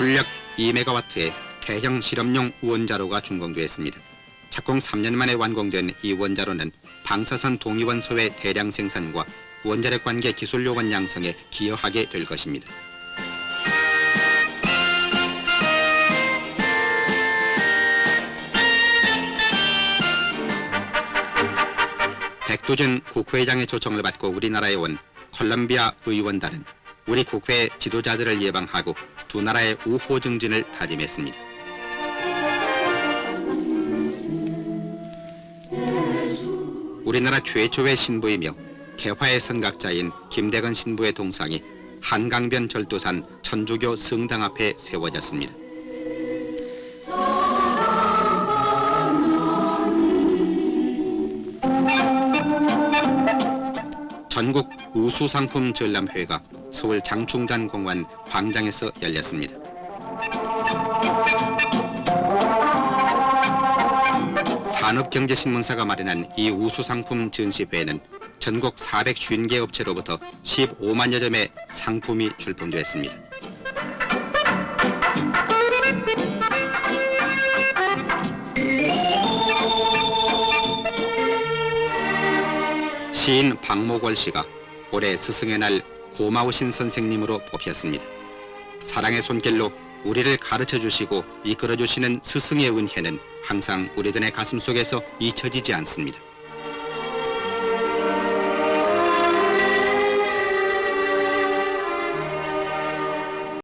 출력 2메가와트의 대형 실험용 원자로가 준공되었습니다. 착공 3년 만에 완공된 이 원자로는 방사선 동위원 소의 대량 생산과 원자력 관계 기술 요원 양성에 기여하게 될 것입니다. 백두준 국회의장의 초청을 받고 우리나라에 온 콜롬비아 의원단은 우리 국회 지도자들을 예방하고 두 나라의 우호 증진을 다짐했습니다. 우리나라 최초의 신부이며 개화의 선각자인 김대건 신부의 동상이 한강변 절도산 천주교 성당 앞에 세워졌습니다. 전국 우수 상품 전람회가 서울 장충단 공원 광장에서 열렸습니다. 산업경제신문사가 마련한 이 우수 상품 전시회에는 전국 450개 업체로부터 15만여 점의 상품이 출품되었습니다. 시인 박모걸 씨가 올해 스승의 날 고마우신 선생님으로 뽑혔습니다. 사랑의 손길로 우리를 가르쳐 주시고 이끌어 주시는 스승의 은혜는 항상 우리들의 가슴 속에서 잊혀지지 않습니다.